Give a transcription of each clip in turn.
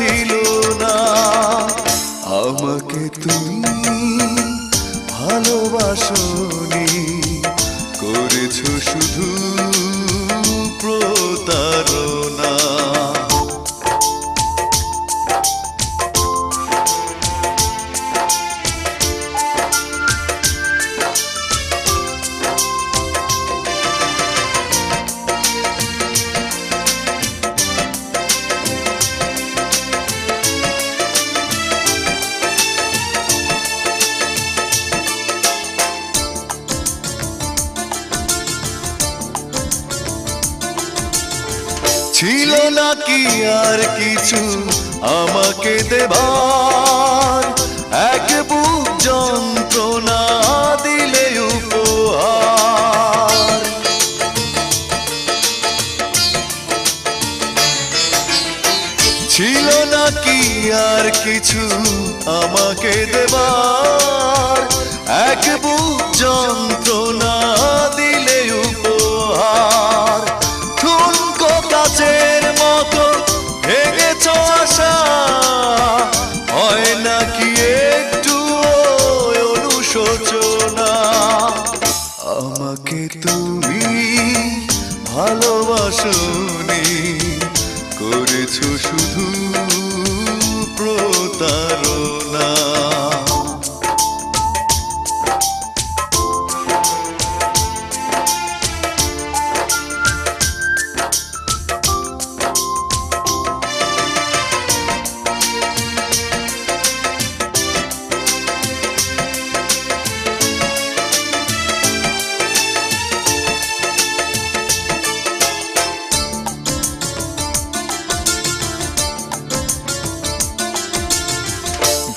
ছিল না। আমাকে তুমি ভালোবাসনি করেছ শুধু প্রতারণা। ছিল নাকি আর কিছু আমাকে দেবার? এক বুক যন্ত্রণা দিলে উপহার। ছিল নাকি আর কিছু আমাকে দেবার? এক বুক যন্ত্রণা শুধু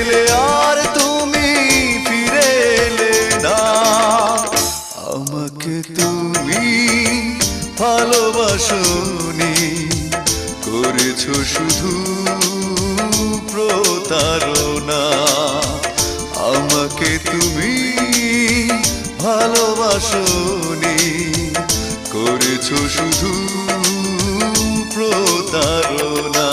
গেলে আর তুমি ফিরে এলে না। আমাকে তুমি ভালোবাসনি, করেছ শুধু প্রতারণা। আমাকে তুমি ভালোবাসনি, করেছ শুধু প্রতারণা।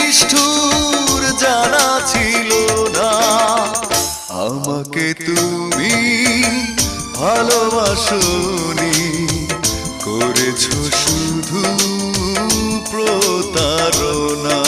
নিষ্ঠুর জানা ছিল না। আমাকে তুমি ভালোবাসনি করেছ শুধু প্রতারণা।